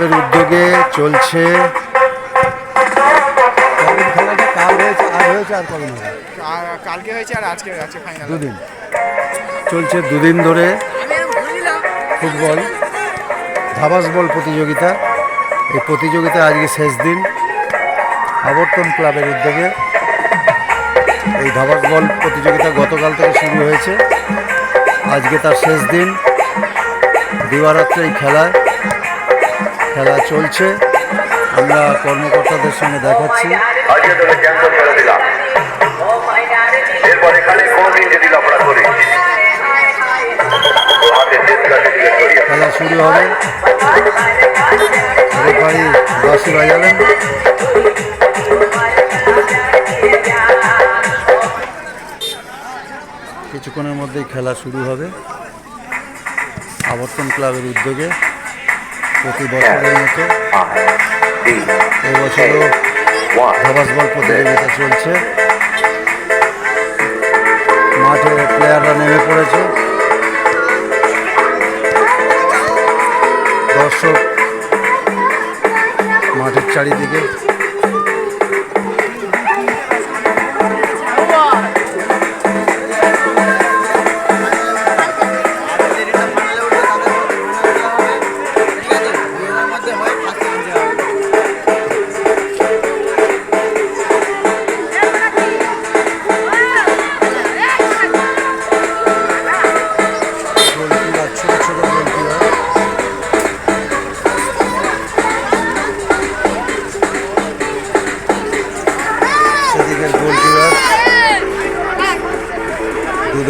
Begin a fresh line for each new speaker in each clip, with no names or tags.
ক্লাবের উদ্যোগে চলছে।
কালকে হয়েছে আর আজকে আছে ফাইনাল
দুদিন। চলছে দুদিন ধরে ফুটবল ধাবাস বল প্রতিযোগিতা। এই প্রতিযোগিতা আজকে শেষ দিন। আবর্তন ক্লাবের উদ্যোগে এই ধাবাস বল প্রতিযোগিতা গতকাল থেকে শুরু হয়েছে। আজকে তার শেষ দিন। দিবারাত্রে এই খেলায় খেলা চলছে। আমরা কর্মকর্তাদের সঙ্গে দেখাচ্ছি।
এরপর এখানে কোনদিন যদি লফড়া
খেলা শুরু হবে। রেফারি বাসি বাজাবেন কিছুক্ষণের মধ্যেই খেলা শুরু হবে। আবর্তন ক্লাবের উদ্যোগে। প্রতি বছরের মতো এবছরও ধাবাস বল প্রতিযোগিতা চলছে।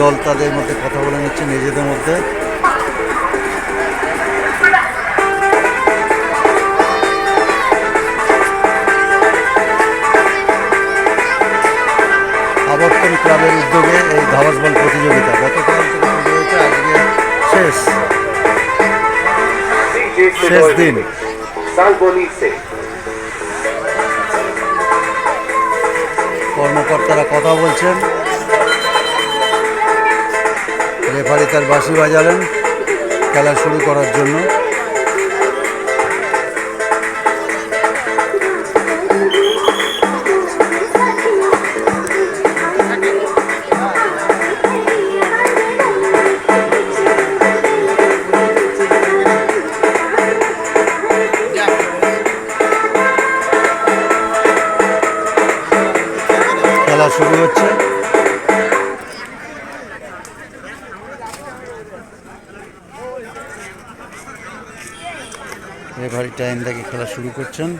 দল তাদের মধ্যে কথা বলে নিচ্ছে নিজেদের মধ্যে। আবর্তন ক্লাবের উদ্যোগে এই ধাবাস বল প্রতিযোগিতা গতকাল থেকে আজকে শেষ। শেষ দিন। কর্মকর্তারা কথা বলছেন। রেফারি তার বাঁশি বাজালেন খেলা শুরু করার জন্য। রেফারি টাইম দেখে খেলা শুরু করছেন।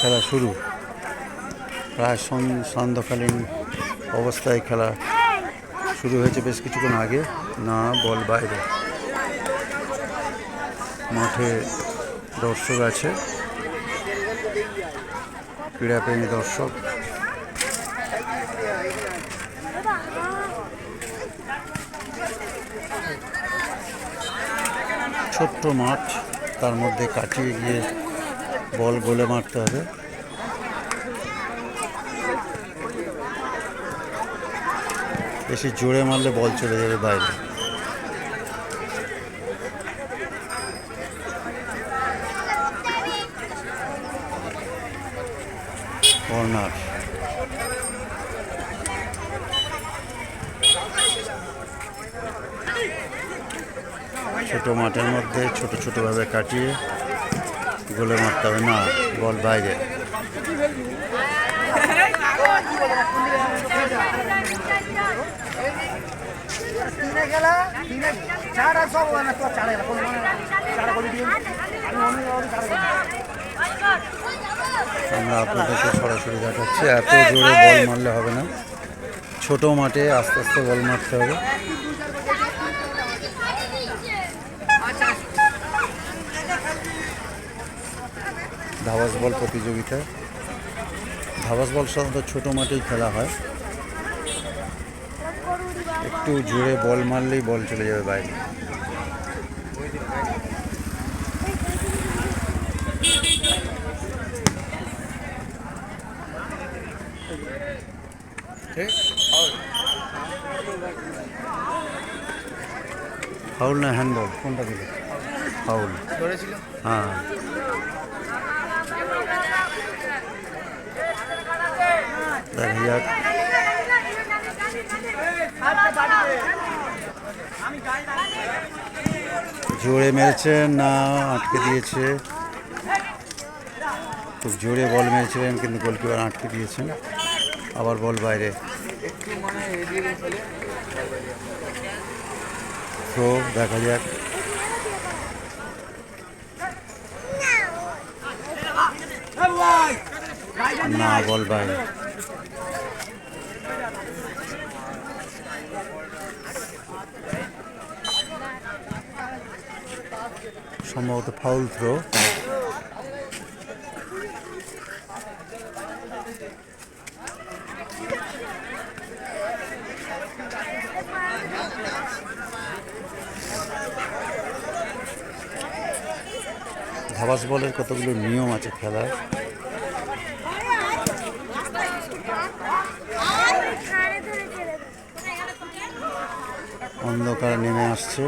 খেলা শুরু। প্রায় সন- সান্ধ্যকালীন অবস্থায় খেলা শুরু হয়েছে বেশ কিছুক্ষণ আগে। না, বল বাইরে। মাঠে দর্শক আছে। ক্রীড়াপ্রেমী দর্শক। ছোট্ট মাঠ, তার মধ্যে কাটিয়ে গিয়ে বল গোলে মারতে হবে। বেশি জোরে মারলে বল চলে যাবে বাইরে। কর্নার। ছোট মাঠের মধ্যে ছোট ছোটভাবে কাটিয়ে গোলে মারতে হবে না, বল বাইরে। আমরা আপনাদেরকে সরাসরি দেখাচ্ছি, এত জোরে বল মারলে হবে না। ছোট মাঠে আস্তে আস্তে বল মারতে হবে। ধাবাস বল প্রতিযোগিতা ধাবাস বল সাধারণত ছোট মাঠেই খেলা হয়। একটু জোরে বল মারলেই বল চলে যাবে বাইরে।
ফাউল
না হ্যান্ডবল? কোনটা দিল ফাউল। হ্যাঁ। দেখা যাক জোরে মেরেছে না, আটকে দিয়েছে। খুব জোরে বল মেরেছিলেন, কিন্তু গোলকিপার আটকে দিয়েছেন। আবার বল বাইরে। তো দেখা যাক। না, বল বাইরে। সম্ভবত ফাউল থ্রো ধাবাস বলের কতগুলো নিয়ম আছে খেলার? অন্ধকার নেমে আসছে।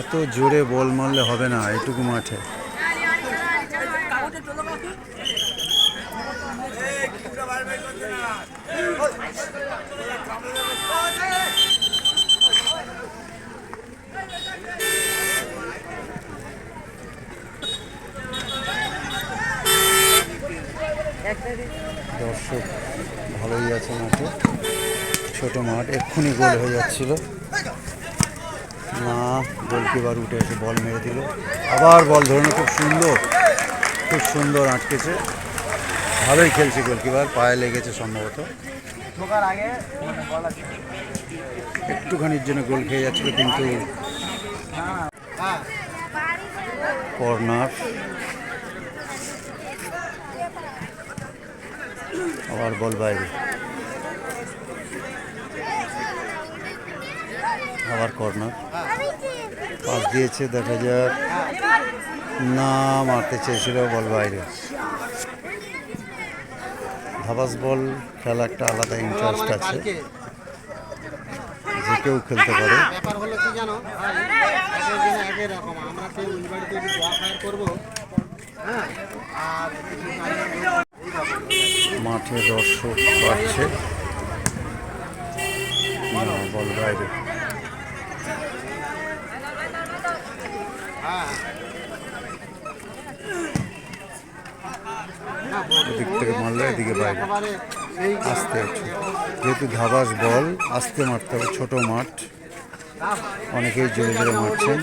এত জোরে বল মারলে হবে না, এটুকু মাঠে। দর্শক, ভালোই আছে মাঠে। ছোট মাঠ, এক্ষুনি গোল হয়ে যাচ্ছিল। না, গোলকিপার উঠে এসে বল মেরে দিল। আবার বল ধরে খুব সুন্দর খুব সুন্দর আটকেছে। ভালোই খেলছে গোলকিপার, পায়ে লেগেছে সম্ভবত। একটুখানির জন্য গোল খেয়ে যাচ্ছিল, কিন্তু কর্নার। আবার বল বাইরে। আবার কর্নার। পাস দিয়েছে দেখা যাক। না মারতে চেয়েছিল বল বাইরে। ধাবাস বল খেলা একটা আলাদা ইন্টারেস্ট আছে। যে কেউ খেলতে পারে।
ব্যাপার হলো কি জানো? ভাই একের একই রকম আমরা সেই ওই বাড়িতে দোয়া খায়ের করব। হ্যাঁ? আর
মাঠে দর্শক বাড়ছে। না, বল বাইরে। এদিক থেকে মারলে এদিকে বাইরে। একটু যেহেতু ধাবাস বল, আস্তে মারতে হবে, ছোট মাঠ। অনেকেই জোরে জোরে মারছেন।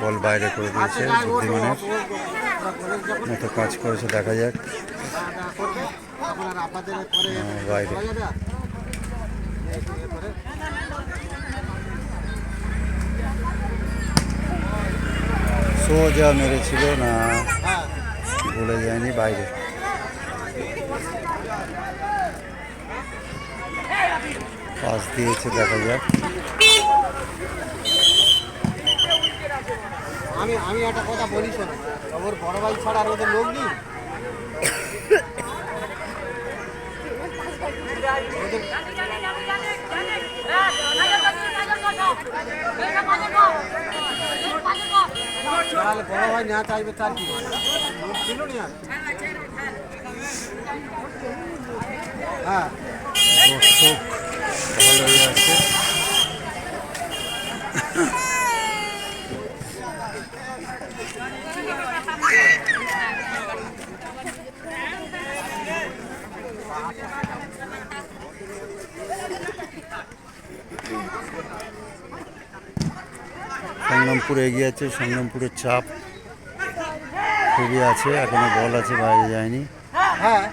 বল বাইরে করে দিয়েছে বুদ্ধিমানের। মতো কাজ করেছে, দেখা যাক। বাইরে।
বলা যাবে আর? এই ইয়ে করে।
সোজা মেরেছিল না ভুলে যায়নি বাইরে। পাস দিয়েছে দেখা যাক।
আমি আমি একটা কথা বলি শোনো ওর বড় ভাই ছাড়া আর ওদের লোক নেই? তাহলে বড় ভাই না চাইবে তার কি? ছিল না হ্যাঁ।
সংগ্রামপুর এগিয়ে আছে সংগ্রামপুরের চাপ। খুবই আছে এখনও বল আছে বাইরে যায়নি।
হ্যাঁ।